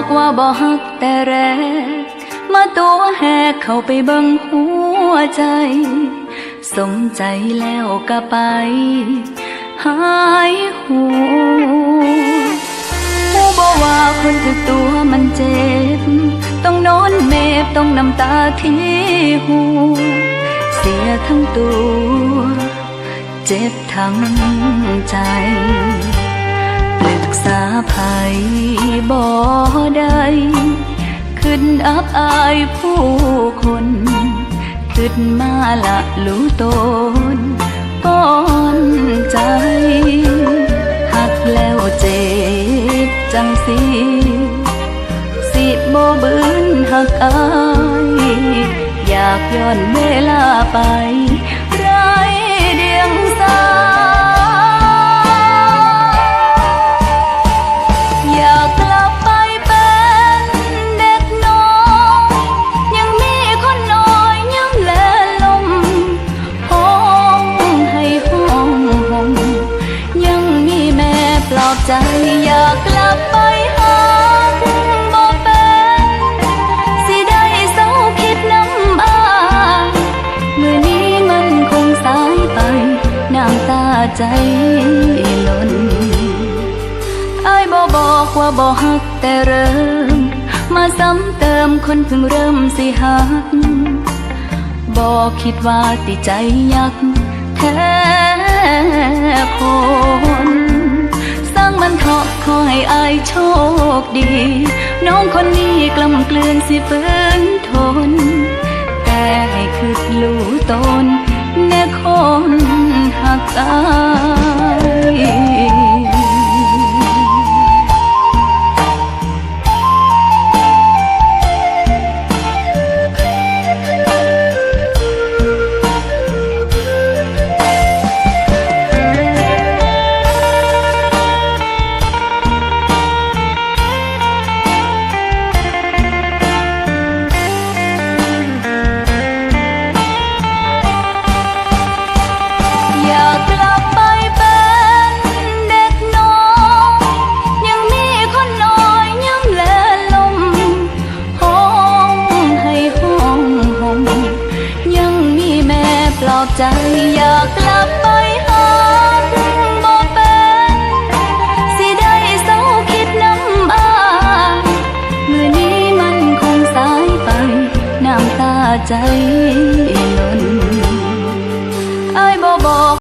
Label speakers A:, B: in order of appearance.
A: บอกว่าบ่ฮักแต่แรก มาตัวแหกเข้าไปเบิ่งหัวใจ สมใจแล้วก็ไป หายหัวผู้บอกว่าคนถึกตัวมันเจ็บ ต้องนอนเมบต้องน้ำตาที่หูเสียทั้งตัว เจ็บทั้งใจ กษาภัยบ่ได้ขึ้นอับอายผู้คนขึ้นมาละรู้ตนก่อนใจ หักแล้วเจ็บจังสิสิบ่บืนหักอาย อยากย้อนเวลาไป อบใจอยากกลับไปหาคุณบ่เป็นสิได้เศร้าคิดน้ำอายเมื่อนี้มันคงสายไปน้ำตาใจหล่นไอายบ่บอกว่าบ่ฮักแต่เริ่ม มาซ้ำเติมคนเพิ่งเริ่มสิฮักบอกคิดว่าติใจยักแท้คนางมันเถาะขอให้อายโชคดี น้องคนนี้กลำเกลือนสิฝืนทน แต่ให้คืดรู้ตนแน่คนหักอาย อบใจอยากกลับไปหาบ่เป็นสิได้เศร้าคิดน้ำอางเมื่อนี้มันคงสายไปน้ำตาใจ